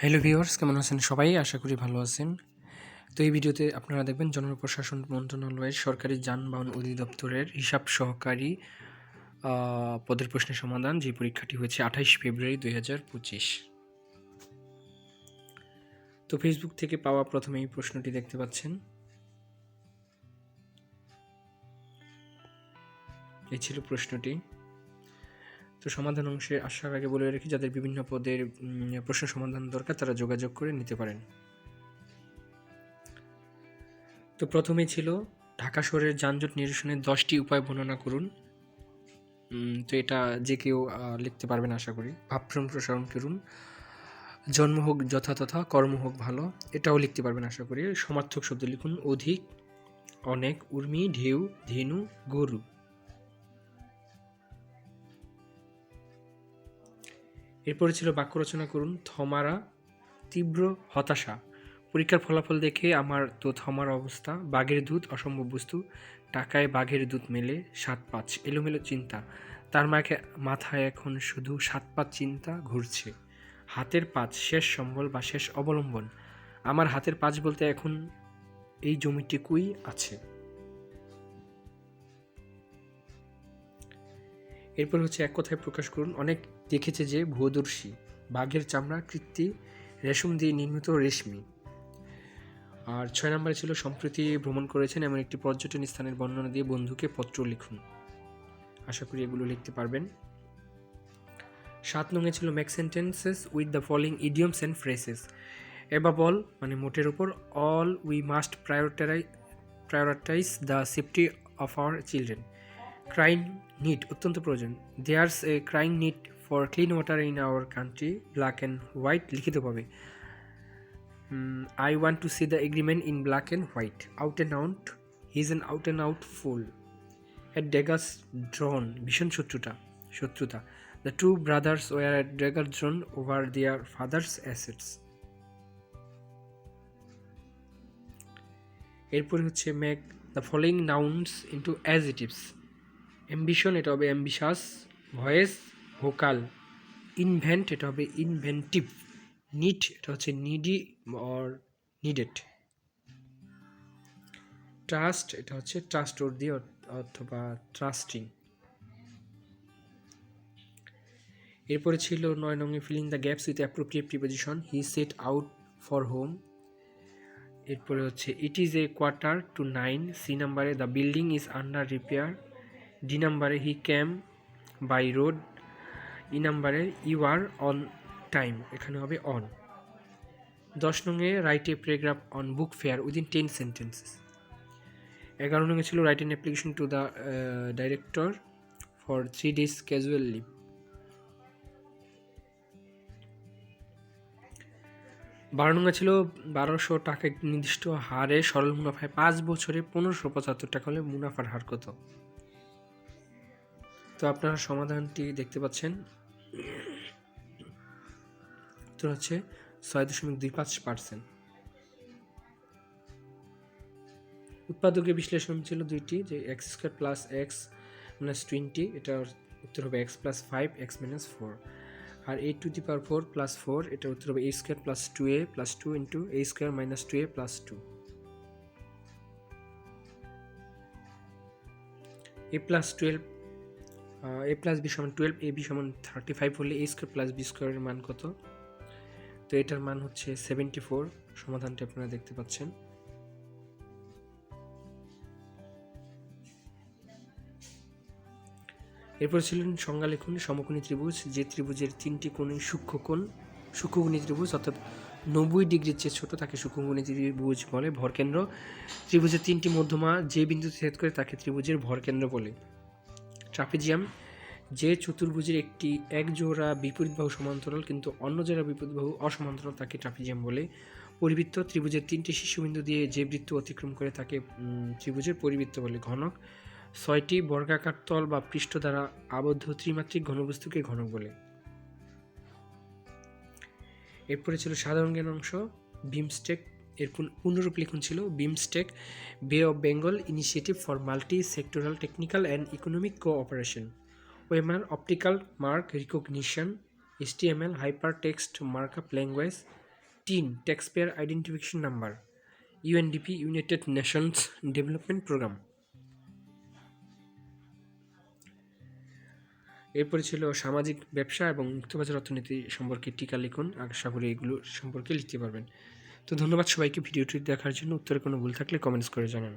Hello viewers কেমন আছেন সবাই? আশা করি ভালো আছেন। তো এই ভিডিওতে আপনারা দেখবেন জনপ্রশাসন মন্ত্রণালয়ের সরকারি যানবাহন অধিদপ্তরের হিসাব সহকারী পদের প্রশ্নের সমাধান যে পরীক্ষাটি হয়েছে আঠাইশ ফেব্রুয়ারি দুই হাজার পঁচিশ। তো ফেসবুক থেকে পাওয়া প্রথমে এই প্রশ্নটি দেখতে পাচ্ছেন। এই ছিল প্রশ্নটি। তো সমাধান অংশে আসার আগে বলে রাখি, যাদের বিভিন্ন পদের প্রশ্ন সমাধান দরকার, তারা যোগাযোগ করে নিতে পারেন। তো প্রথমে ছিল, ঢাকা শহরের যানজট নিরসনের দশটি উপায় বর্ণনা করুন। তো এটা যে কেউ লিখতে পারবেন আশা করি। ভাবভ্রম প্রসারণ করুন। জন্ম হোক যথাতথা কর্ম হোক ভালো, এটাও লিখতে পারবেন আশা করি। সমার্থক শব্দ লিখুন, অধিক, অনেক, উর্মি, ঢেউ, ধেনু, গরু। এরপরে ছিল বাক্য রচনা করুন, থমারা তীব্র হতাশা। পরীক্ষার ফলাফল দেখে আমার তো থমার অবস্থা। বাঘের দুধ, অসম্ভব বস্তু। টাকায় বাঘের দুধ মেলে, সাত পাঁচ। এলোমেলো চিন্তা। তার মাকে, মাথায় এখন শুধু সাত পাঁচ চিন্তা ঘুরছে। হাতের পাঁচ শেষ সম্বল বা শেষ অবলম্বন। আমার হাতের পাঁচ বলতে এখন এই জমিটুকুই আছে? এরপর হচ্ছে এক কথায় প্রকাশ করুন, অনেক দেখেছে যে ভূদর্শী বাঘের চামড়া, কৃত্তি, রেশম দিয়ে নির্মিত রেশমি। আর ছয় নম্বরে ছিল, সম্প্রতি ভ্রমণ করেছেন এমন একটি পর্যটন স্থানের বর্ণনা দিয়ে বন্ধুকে পত্র লিখুন। আশা করি এগুলো লিখতে পারবেন। সাত নঙে ছিল make sentences with the following idioms and phrases বল মানে মোটের উপর all we must priority prioritise the safety of our children crying need অত্যন্ত প্রয়োজন। There's a crying need for clean water in our country black and white লিখিত পাবে I want to see the agreement in black and white out and out he is an out and out fool at daggers drawn ভীষণ শত্রুতা শত্রুতা। The two brothers were at dagger drawn over their father's assets এরপরে হচ্ছে make the following nouns into adjectives ambition এটা হবে ambitious voice vocal invent এটা হবে inventive need এটা হচ্ছে নিডি অর নিডেড ট্রাস্ট এটা হচ্ছে ট্রাস্ট ওর দিয়ে অথবা ট্রাস্টিং এরপরে ছিল নয় নঙ্গে filling the gaps with appropriate preposition he set out for home এরপরে হচ্ছে it is a quarter to nine C নাম্বারে the building is under repair D নাম্বারে he came by road E নাম্বারে ইউ আর অন টাইম এখানে হবে on দশ নঙে write a paragraph on book fair within ten sentences এগারো নঙে ছিল write an application to the director for three days casual leave বারো নঙ্গা ছিল বারোশো টাকা নির্দিষ্ট হারে সরল মুনাফায় পাঁচ বছরে পনেরোশো পঁচাত্তর টাকা হলে মুনাফার হার কত? তো আপনারা সমাধানটি দেখতে পাচ্ছেন। উত্তর হচ্ছে ছয় দশমিক দুই পাঁচ পার্সেন্ট উৎপাদকের বিশ্লেষণ ছিল দুইটি, যে x square plus x minus twenty এটার উত্তর হবে x plus five x minus four R a to the power four plus four এটার উত্তর হবে a square plus two a plus two into a square minus two a plus two a plus twelve a plus b সমান twelve a b সমান thirty five হলে a square plus b স্কোয়ারের মান কত? তো এটার মান হচ্ছে সেভেন্টি ফোর সমাধানটি আপনারা দেখতে পাচ্ছেন। এরপর ছিলেন সংজ্ঞা লিখুন সমকোণী ত্রিভুজ, যে ত্রিভুজের তিনটি কোণই সূক্ষ্মকোণ সূক্ষ্মকোণী ত্রিভুজ অর্থাৎ নব্বই ডিগ্রির চেয়ে ছোট তাকে সূক্ষ্মকোণী ত্রিভুজ বলে, ভরকেন্দ্র। ত্রিভুজের তিনটি মধ্যমা যে বিন্দুতে ছেদ করে তাকে ত্রিভুজের ভরকেন্দ্র বলে। ট্রাপিজিয়াম যে চতুর্ভুজের একটি এক জোড়া বিপরীত বাহু সমান্তরাল কিন্তু অন্য জোড়া বিপরীত বাহু অসমান্তরাল তাকে ট্রাপিজিয়াম বলে। পরিবৃত্ত ত্রিভুজের তিনটি শীর্ষবিন্দু দিয়ে যে বৃত্ত অতিক্রম করে তাকে ত্রিভুজের পরিবৃত্ত বলে ঘনক। ছয়টি বর্গাকার তল বা পৃষ্ঠ দ্বারা আবদ্ধ ত্রিমাত্রিক ঘনবস্তুকে ঘনক বলে। এরপরে ছিল সাধারণ জ্ঞান অংশ বিমস্টেক এর পুন- পূর্ণরূপ লিখন ছিল BIMSTEC, Bay of Bengal Initiative for Multi Sectoral Technical and Economic Cooperation OMR optical mark recognition, HTML hyper text markup language, TIN tax payer identification number, UNDP United Nations Development Programme. এরপরে ছিল সামাজিক ব্যবসা এবং মুক্তবাজার অর্থনীতি সম্পর্কে টিকা লিখুন। আশা করি এগুলো সম্পর্কে লিখতে পারবেন। তো ধন্যবাদ সবাইকে ভিডিওটি দেখার জন্য। উত্তরে কোনো ভুল থাকলে কমেন্টস করে জানান।